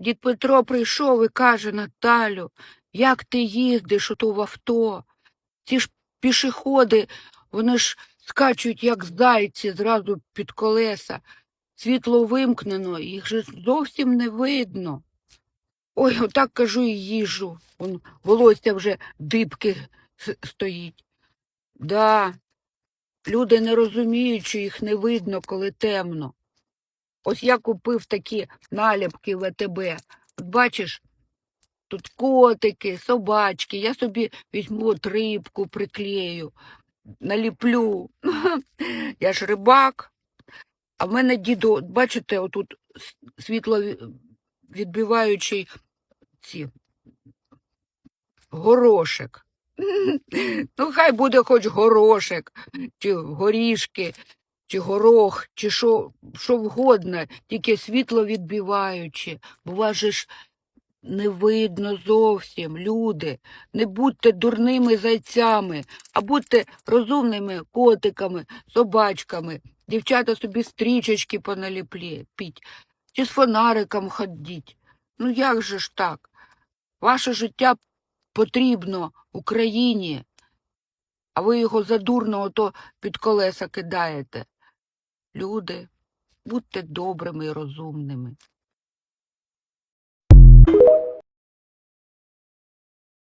Дід Петро прийшов і каже Наталю, як ти їздиш ото в авто? Ці ж пішоходи, вони ж скачуть, як зайці, зразу під колеса. Світло вимкнено, їх же зовсім не видно. Ой, отак кажу і їжу. Вон волосся вже дибки стоїть. Да, люди не розуміють, що їх не видно, коли темно. Ось я купив такі наліпки в АТБ. От бачиш, тут котики, собачки. Я собі візьму от рибку, приклею, наліплю. Я ж рибак. А в мене діду, от бачите, отут світло відбиваючий ці горошек. Ну, хай буде хоч горошек, чи горішки, чи горох, чи що, що вгодно, тільки світло відбиваючи. Бо ж не видно зовсім, люди. Не будьте дурними зайцями, а будьте розумними котиками, собачками. Дівчата собі стрічечки поналіпліть, чи з фонариком ходіть. Ну як же ж так? Ваше життя потрібно Україні, а ви його задурно ото під колеса кидаєте. Люди, будьте добрими і розумними.